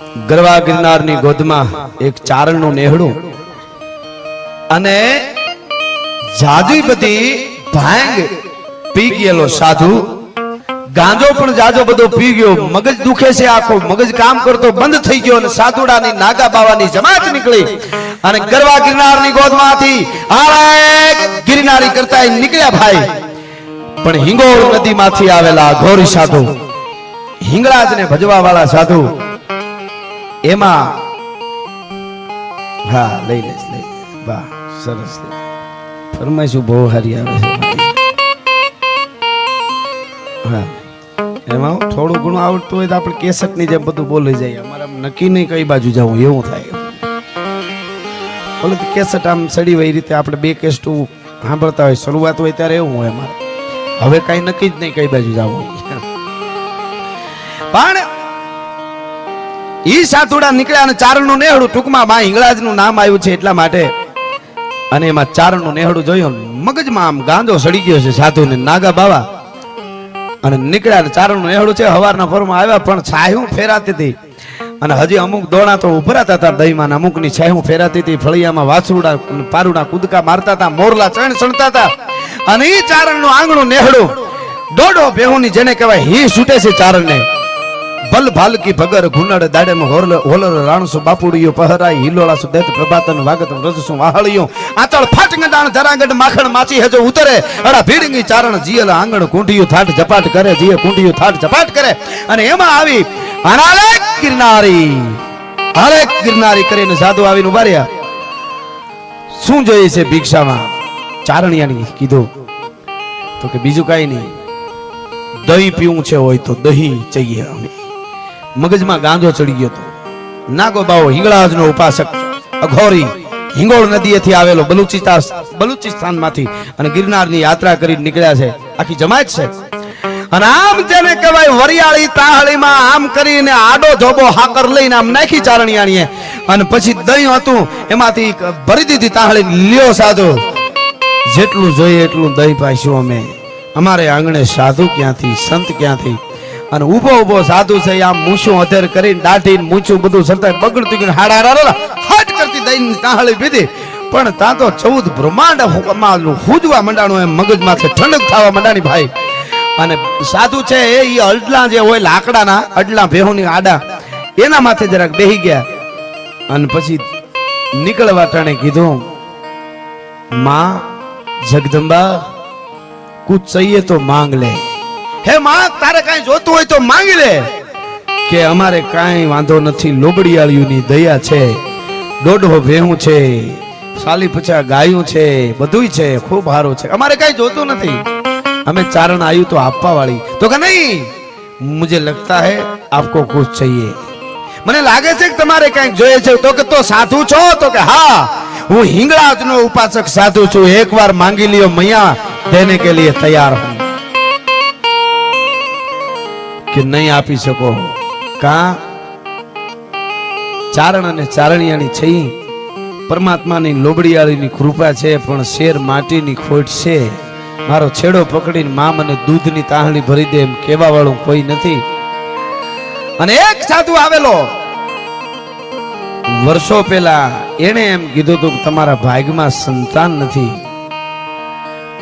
ગરવા ગિરનારની ગોદમાં એક ચારણનું નેહડું અને જાજી બધી ભાંગ પી ગયેલો સાધુ. ગાંજો પણ જાજો બધો પી ગયો. મગજ દુખે છે આખો. મગજ કામ કરતો બંધ થઈ ગયો અને સાધુડાની નાગા બાવાની જમાત નીકળી. અને ગરવા ગિરનારની ગોદમાંથી આરે ગિરનારી કરતા નીકળ્યા ભાઈ. પણ હિંગોળ નદીમાંથી આવેલા ઘોરી સાધુ. હિંગળાજને ભજવા વાળા સાધુ એમાં હા, લઈ લઈશ, લઈ. વાહ, સરસ ફરમાઈશું બહુ હારી આવે છે. હા. એમાં થોડું ઘણું આવડતું હોય તો આપણે કેસેટની જેમ બધું બોલી જાય અમારે નક્કી નહીં કઈ બાજુ જવું, એવું થાય. બોલે કેસેટ આમ સડી હોય એ રીતે આપણે બે કેસ્ટ સાંભળતા હોય. શરૂઆત હોય ત્યારે એવું હોય અમારે. હવે કઈ નક્કી જ નહીં કઈ બાજુ જવું પણ ઈ સાતુડા નીકળ્યા અને ચારણનું નેહડું ટૂંકમાં બા હિંગળાજનું નામ આવ્યું છે એટલા માટે. અને એમાં ચારણનું નેહડું જોયું મગજમાં આમ ગાંજો સડી ગયો છે સાધુને. નાગા બાવા. અને નીકળ્યા ચારણનું નેહડું છે, હવારના ફોરમાં આવ્યા, પણ છાયું ફેરાતી હતી. અને હજી અમુક દોણા તો ઉભરાતા હતા દહીંમાં અમુકની છાયું ફેરાતી હતી. ફળિયામાં વાસુડા પારુડા કૂદકા મારતા હતા, મોરલા ચણ ચણતા હતા. અને એ ચારણનું આંગણું નેહડું. દોડો બેહુની જેને કહેવાય, હી છૂટે છે ચારણને. ભલ ભાલકી ભગર ઘુનડ દાડેમ હોલર રાણસુ બાપુડિયો પહરાય હિલોળાસુ દેત પ્રભાતન વાગત રજસુ વાહળિયો. આતળ ફાટંગડાણ ધરાંગડ માખણ માચી હેજો ઉતરે. અડા ભીડંગી ચારણ જીયલ આંગણ કુંડિયું થાટ ઝપાટ કરે, જીય કુંડિયું થાટ ઝપાટ કરે. અને એમાં આવી અનાલે ગિરનારી, હાલે ગિરનારી કરીને સાધુ આવીને ઊભા રહ્યા. શું જોઈએ છે ભિક્ષામાં? ચારણિયાની કીધું. તો કે બીજું કાઈ નહીં. દહીં પીવું છે હોય તો દહીં જઈએ અમે. મગજમાં ગાંજો ચડી ગયો હતો. નાગો બાવો હિંગળાજનો ઉપાસક અઘોરી હિંગોળ નદીએથી આવેલો બલુચિસ્તા બલુચિસ્તાનમાંથી અને ગિરનારની યાત્રા કરી નીકળ્યા છે. આખી જમાત છે. અને આમ જેને કહેવાય વરિયાળી તાહળીમાં આમ કરીને આડો જોબો હાકર લઈને આમ નાખી ચારણિયાણીએ. અને પછી દહીં હતું, એમાંથી ભરી દીધી તાહળી. લ્યો સાધુ, જેટલું જોઈએ એટલું દહીં પાછું અમે. અમારે આંગણે સાધુ ક્યાંથી, સંત ક્યાંથી? અને ઊભો ઊભો સાધુ છે, આમ મૂછું અધેર કરીને દાઢી મૂછું બધું સરતા બગડતું ગયું હાડા હાડા હાટ કરતી દઈને કાહળી પીધી. પણ તા તો ચૌદ બ્રહ્માંડ હુજવા મંડાણું એમ મગજમાં છે ઠંડક થવા મંડાણી ભાઈ. અને સાધુ છે એ એ અડલા જે હોય લાકડાના, અડલા ભેહોની આડા એના માથે જરાક બેહી ગયા. અને પછી નીકળવા ટાણે કીધું, માં, જગદંબા કુચ તો માંગ લે. હે માં, તારે કઈ જોતું હોય તો માંગી લે. કે અમારે કાંઈ વાંધો નથી લોબડિયાળીઓની દયા છે, દોઢો ભેહું છે, સાલી પછા ગાયું છે બધું છે, ખૂબ સારું છે. અમારે કઈ જોતું નથી. અમે ચારણ આવ્યું તો આપવા વાળી તો કે નહીં, મુજે લગતા હે, આપકો ખુશ चाहिए મને લાગે છે કે તમારે કંઈક જોઈએ છે. તો કે તો સાધુ છો, તો કે હા, હું હિંગળાજનો ઉપાસક સાધુ છું. એકવાર માંગી લ્યો, મૈયા તેને કે લીએ તૈયાર હું. કે નહીં આપી શકો? કા? ચારણ અને ચારણિયાની છે પરમાત્માની લોબડિયાળીની કૃપા છે, પણ શેર માટીની ખોટ છે. મારો છેડો પકડીને મા મને દૂધની તાહણી ભરી દે એમ કહેવા વાળું કોઈ નથી. અને એક સાધુ આવેલો. વર્ષો પહેલા એણે એમ કીધું હતું કે તમારા ભાગમાં સંતાન નથી.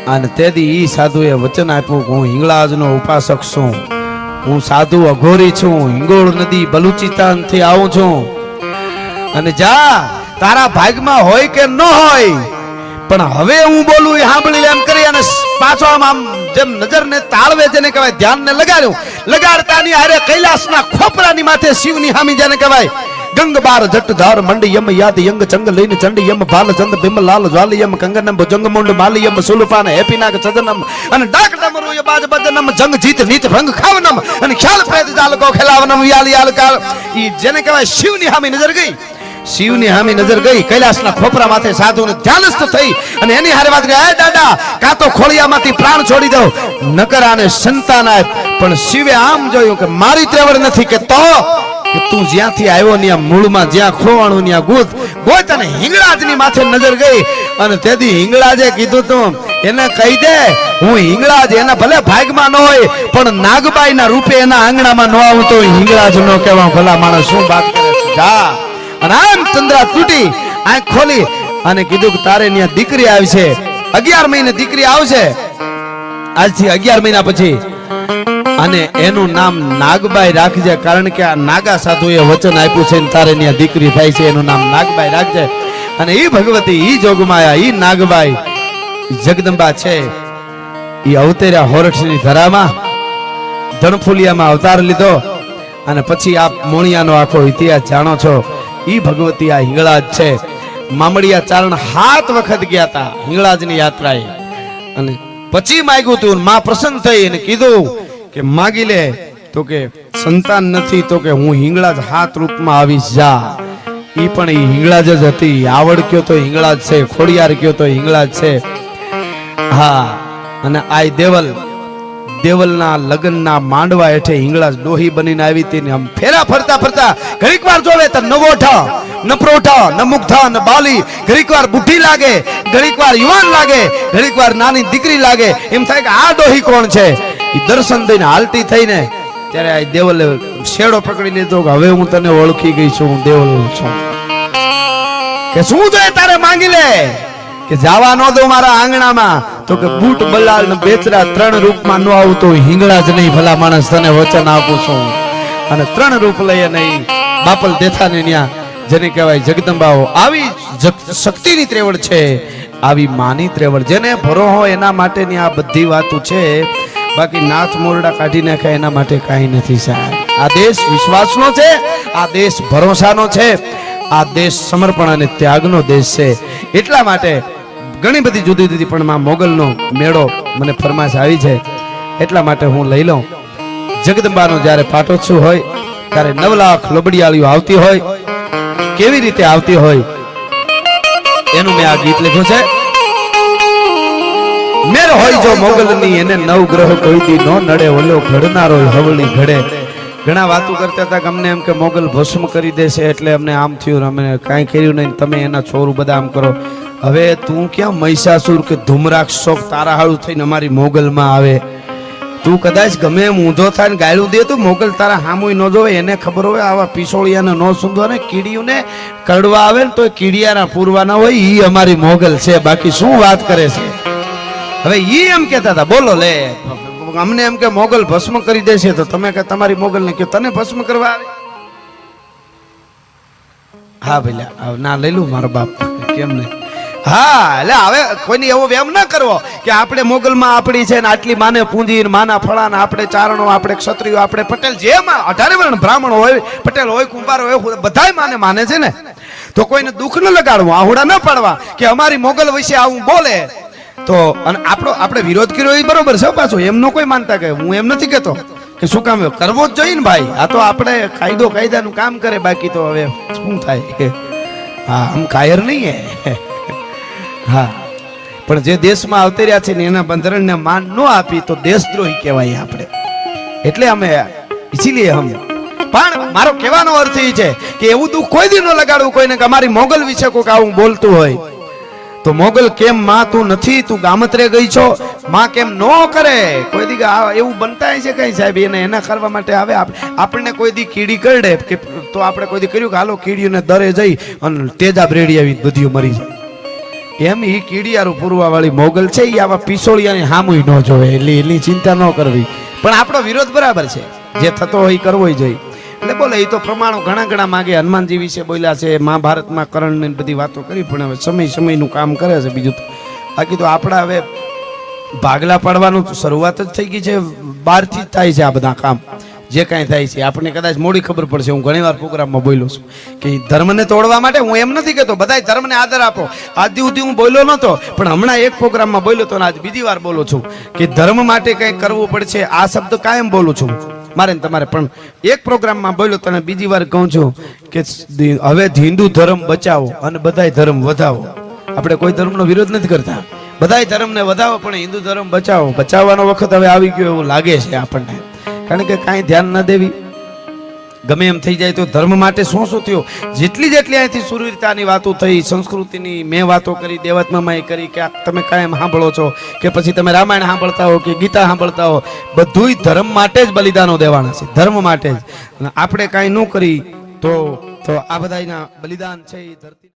અને તેથી એ સાધુએ વચન આપ્યું કે હું હિંગળાજનો ઉપાસક છું. હું સાધુ અઘોરી છું, હિંગોળ નદી બલુચિસ્તાનથી આવું છું. અને જા, તારા ભાગમાં હોય કે ન હોય, પણ હવે હું બોલું, એ સાંભળી એમ કરી અને પાછો આમ આમ જેમ નજરને તાળવે જેને કહેવાય, ધ્યાનને લગાડ્યું. લગાડતાની હારે કૈલાસના ખોપરાની માથે શિવની હામી જેને કહેવાય. ગંગ બાર જટ ધાર મંડી યાદ યંગ ચંગ લઈને ચંડી યમ ચંદ બિમ લાલ જ્વાલી કંગનમ જંગ મુંડ માલી યમ હેપી નાગ ચદનમ અને ડાક ડમરુ ય બાજ બદનમ જંગ જીત નીત ભંગ ખાવનમ અને ખ્યાલ પેદ જાલ કો ખેલાવનમ યાલ યાલ કાળ ઈ જેને કહેવાય શિવની હામી નજર ગઈ શિવની હામી નજર ગઈ કૈલાસના ખોપરા માથે સાધુને ધ્યાનસ્થ થઈ અને એની હારે વાત કરી "એ દાદા કાં તો ખોળિયામાંથી પ્રાણ છોડી દો નકર આને સંતાન પણ શિવે આમ જોયું કે મારી ત્રેવડ નથી કે તો કે તું જ્યાંથી આવ્યો ત્યાં મૂળમાં જ્યાં ખોવાણું ત્યાં ગુત ગોત અને હિંગળાજની માથે નજર ગઈ. અને તેથી હિંગળાજે કીધું તું, એને કહી દે, હું હિંગળાજ એના ભલે ભાગમાં ન હોય, પણ નાગબાઈ ના રૂપે એના આંગણામાં ન આવું તો હિંગળાજ નો કહેવા ભલા માણસ શું વાત કરે જા. અને આમ ચંદ્રા તૂટી, આંખ ખોલી અને કીધું કે, તારે ત્યાં દીકરી આવી છે. અગિયાર મહિને દીકરી આવશે. આજથી અગિયાર મહિના પછી અને એનું નામ નાગબાઈ રાખજે, કારણ કે આ નાગા સાધુએ વચન આપ્યું છે તારે ત્યાં દીકરી થાય છે, એનું નામ નાગબાઈ રાખજે. અને એ ભગવતી, ઈ જોગમાયા, ઈ નાગબાઈ જગદંબા છે. એ અવતેર્યા હોરઠની ધરામાં, ધણફુલિયામાં અવતાર લીધો. અને પછી આપ મોણિયાનો આખો ઇતિહાસ જાણો છો. ઈ ભગવતી આ હિંગળાજ છે. મામડિયા ચારણ હાથ વખત ગયા હતા હિંગળાજની યાત્રાએ. અને પછી માગ્યું તું માં પ્રસન્ન થઈ અને કીધું કે માગી લે તો કે સંતાન નથી તો કે હું હિંગળાજ હાથ રૂપમાં આવીશ જા. એ પણ એ હિંગળા જ હતી. આવડ કયો તો હિંગળાજ છે, ખોડિયાર કયો તો હિંગળાજ છે. હા, અને આ દેવલ, દેવલના લગ્નના માંડવા હેઠે હિંગળા ડોહી બનીને આવી હતી આમ ફેરા ફરતા ફરતા ઘડીક વાર જોવે તો નવોઠા ન પ્રોઠા ન મુગ્ધા, ન બાલી. ઘડીક વાર બુઢી લાગે, ઘડીક વાર યુવાન લાગે, ઘડીક વાર નાની દીકરી લાગે. એમ થાય કે આ ડોહી કોણ છે? દર્શન દઈને હાલતી થઈને ત્યારે આ દેવલે શેડો પકડી લીધો કે હવે હું તને ઓળખી ગઈ છું, હું દેવલ છું. કે શું જોઈએ તારે માંગી લે? કે જવા ન દો મારા આંગણામાં? તો કે બૂટ બલાલ ને બેચરા ત્રણ રૂપમાં ન આવતો હિંગળા જ નહીં ભલા માણસ, તને વચન આપું છું. અને ત્રણ રૂપ લઈએ નહીં, બાપલ દેથાને ત્યાં જેને કહેવાય જગદંબાઓ. આવી શક્તિની ત્રેવડ છે, આવી માની ત્રેવડ. જેને ભરો હોય એના માટેની આ બધી વાતો છે. બાકી નાથ મોરડા કાઢી નાખે, એના માટે કાંઈ નથી સાહેબ. આ દેશ વિશ્વાસનો છે, આ દેશ ભરોસાનો છે, આ દેશ સમર્પણ અને ત્યાગનો દેશ છે. એટલા માટે ઘણી બધી જુદી જુદી પણ માં મોગલનો મેળો મને ફરમાશ આવી છે. એટલા માટે હું લઈ લઉં. જગદંબાનો જ્યારે પાટોત્સવ હોય, ત્યારે નવ લાખ લોબડિયાળીઓ આવતી હોય, કેવી રીતે આવતી હોય, એનું મેં આ ગીત લખ્યું છે. મેર હોય જો મોગલની એને નવગ્રહ કોઈ દી નો નડે ઓલો ઘડનારો હવળી ઘડે. ઘણા વાતો કરતા હતા કે અમને એમ કે મોગલ ભસ્મ કરી દેશે એટલે અમને આમ થયું અમે કાંઈ કર્યું નહીં તમે એના છોરું બધા આમ કરો. હવે તું ક્યાં મહિષાસુર કે ધૂમરાક્ષ શોખ તારા હાળું થઈને અમારી મોગલમાં આવે? તું કદાચ ગમે એમ ઊંધો થાય ને ગાયડું દે તો મોગલ તારા હામુય ન જોવે એને ખબર હોય આવા પીસોળિયાને ન સૂંધો ને કીડીઓને કડવા આવે ને તો કીડિયાના પૂરવાના હોય એ અમારી મોગલ છે. બાકી શું વાત કરે છે? હવે ઈ એમ કહેતા હતા, બોલો લે. અમને એમ કે મોગલ ભસ્મ કરી દેશે તો તમે કે તમારી મોગલ ને કે તને ભસ્મ કરવા આવે? હા ભઈલા ના, લઈ લઉં મારો બાપ. કેમ નહીં? હા, એટલે હવે કોઈની એવો વ્યામ ના કરવો કે આપણે મોગલમાં આપણી છે ને આટલી માને પૂંજી માના ફળા ને આપણે ચારણો, આપણે ક્ષત્રિયો, આપણે પટેલ જે અઢારે વર્ણ બ્રાહ્મણ હોય, પટેલ હોય, કુંભાર હોય બધાય માને માને છે ને. તો કોઈને દુઃખ ન લગાડવું, આહુડા ન પાડવા કે અમારી મોગલ વિશે આવું બોલે. તો, અને આપણો, આપણે વિરોધ કર્યો એ બરોબર છે પાછો, એમનો કોઈ માનતા કે હું એમ નથી કહેતો. કે શું કામ, કરવો જ જોઈએ ને ભાઈ, આ તો આપણે કાયદો, કાયદાનું કામ કરે, બાકી તો હવે શું થાય? હા આમ કાયર નહીં હે. હા, પણ જે દેશમાં આવતી રહ્યા છે ને એના બંધારણને માન ન આપી, તો દેશદ્રોહી કહેવાય આપણે. એટલે અમે ઇસીલીએ હમ. પણ મારો કહેવાનો અર્થ એ છે કે એવું દુઃખ કોઈ દી ન લગાડવું, કોઈને કે અમારી મોગલ વિશે કોઈક આવું બોલતું હોય. તો મોગલ કેમ માં તું નથી? તું ગામત્રે ગઈ છો? માં કેમ નો કરે? કોઈ દી એવું બનતા છે કઈ સાહેબ? એને એના કરવા માટે આવે. આપ- આપણને કોઈ દી કીડી કરડે કે તો આપણે કોઈ દી કર્યું કે હાલો કીડીઓને દરે જઈ અને તેજાબ રેડી આવી બધી મરી જાય. એમ એ કીડિયારું પૂરવા વાળી મોગલ છે? એ આવા પિસોળિયાની હામુય ન જોવે. એટલે એની ચિંતા ન કરવી. પણ આપણો વિરોધ બરાબર છે. જે થતો હોય કરવો જોઈએ. એટલે બોલે એ તો પ્રમાણો ઘણા ઘણા માગે. હનુમાનજી વિશે બોલ્યા છે, મહાભારતમાં કરણ ને બધી વાતો કરી, પણ હવે સમય સમયનું કામ કરે છે બીજું બાકી તો આપણા હવે ભાગલા પાડવાનું શરૂઆત જ થઈ ગઈ છે, બહારથી જ થાય છે આ બધા કામ. જે કાંઈ થાય છે. આપણને કદાચ મોડી ખબર પડશે, હું ઘણીવાર પ્રોગ્રામમાં બોલ્યો છું કે ધર્મને તોડવા માટે હું એમ નથી કહેતો, બધાય ધર્મને આદર આપો. આજ સુધી હું બોલ્યો નહોતો, પણ હમણાં એક પ્રોગ્રામમાં બોલ્યો તો અને આજ બીજી વાર બોલું છું કે ધર્મ માટે કંઈક કરવું પડશે, આ શબ્દ કાયમ બોલું છું. મારે તમારે પણ એક પ્રોગ્રામમાં બોલ્યો, તને બીજી વાર કહું છું કે હવે હિન્દુ ધર્મ બચાવો અને બધાય ધર્મ વધાવો. આપણે કોઈ ધર્મનો વિરોધ નથી કરતા. બધાય ધર્મને વધાવો, પણ હિન્દુ ધર્મ બચાવો. બચાવવાનો વખત હવે આવી ગયો એવું લાગે છે આપણને. કારણ કે કાંઈ ધ્યાન ન દેવી. ગમે એમ થઈ જાય તો ધર્મ માટે શું શું થયું? જેટલી જેટલી અહીંથી સુરવીરતાની વાતો થઈ, સંસ્કૃતિની મેં વાતો કરી, દેવાત્મામાં એ કરી કે તમે કાયમ સાંભળો છો કે પછી તમે રામાયણ સાંભળતા હો કે ગીતા સાંભળતા હો, બધુંય ધર્મ માટે જ બલિદાનો દેવાના છે, ધર્મ માટે જ. આપણે કાંઈ ન કરી તો તો આ બધાના બલિદાન છે એ ધરતી